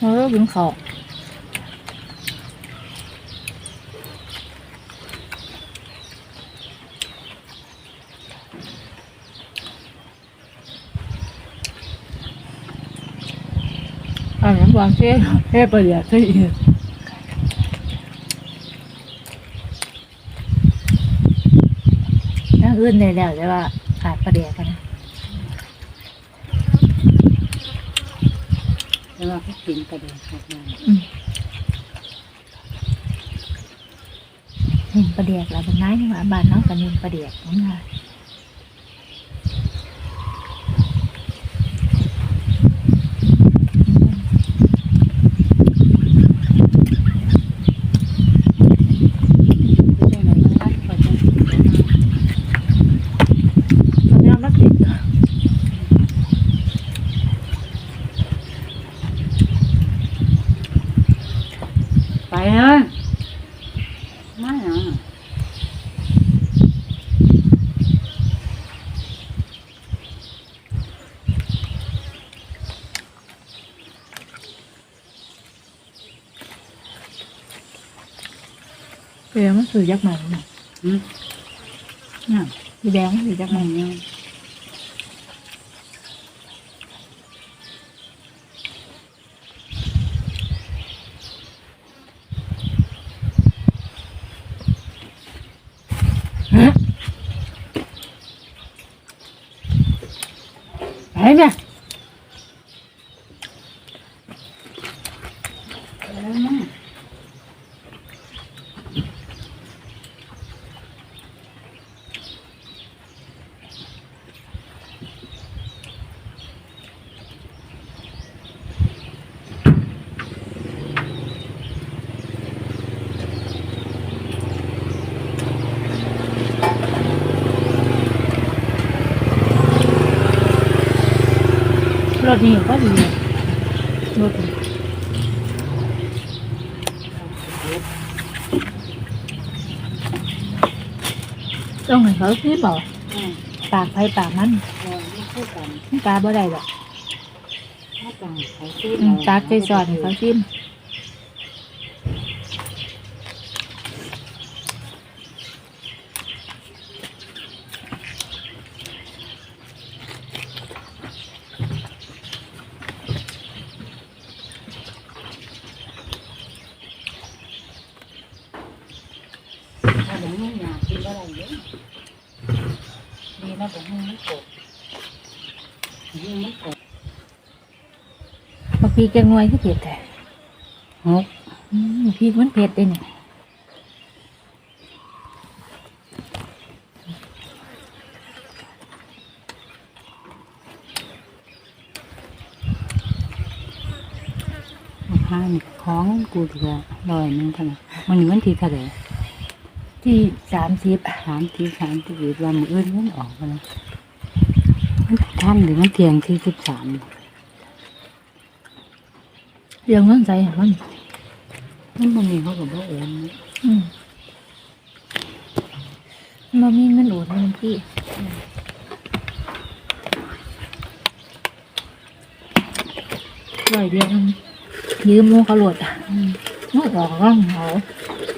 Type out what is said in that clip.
กินข้าวอันนั้นวามเท่เท่ประหยัดซะอีกนั่งอื่นได้แล้วแต่ว่าขาดประเดี๋ยวกันนะ แต่ว่าเขากินกระเด็นขาดมาอืมเห็นประเดียกแล้วเป็นไงนี่หว่าบ้านน้องกันเห็นประเดียกนั่นค่ะใช่ไหนมันรัดกว่าจะ ตอนนี้เราติด ไปเลยไม่เหรอ เดี๋ยวมันสื่อยักษ์ใหม่นะอืมน่ะ สีแดงมันสื่อยักษ์ให ไม่ ม่ เนี่ย ไปเนี่ย แล้วมั้ง รถนี่ก็ดีรถนี่ต้องให้เขาซื้อบอกอืมปากไปปากมันเราไม่พูดกันมันตาบ่ได้หรอกถ้าต่างเขาซื้ออืมตาใจสอนให้เขาซิม ผมไม่อยากกินอะไรเยอะดีนะผมไม่กดยังไม่กดบางทีแกงวยก็เผ็ดแต่หกอืมพริกมันเผ็ดเด้เนี่ยมะพร้าวนี่ของกูถือว่าลอยหนึงเท่านั้นมันนี่วันที่เท่าไหร่ ที่สามสิบสามที่สามที่หรือว่ามืออื่นมันออกมาแล้วมันท่านหรือมันเที่ยงที่สิบสามเรื่องเงินใจให้มันมันมันมีเขากับว่าโอนนะอืมมันมีเงินโอนเงินพี่ร้อยเดียวมันยืมหมูเขาโหลดอะอืมมันออกร่องเขาอ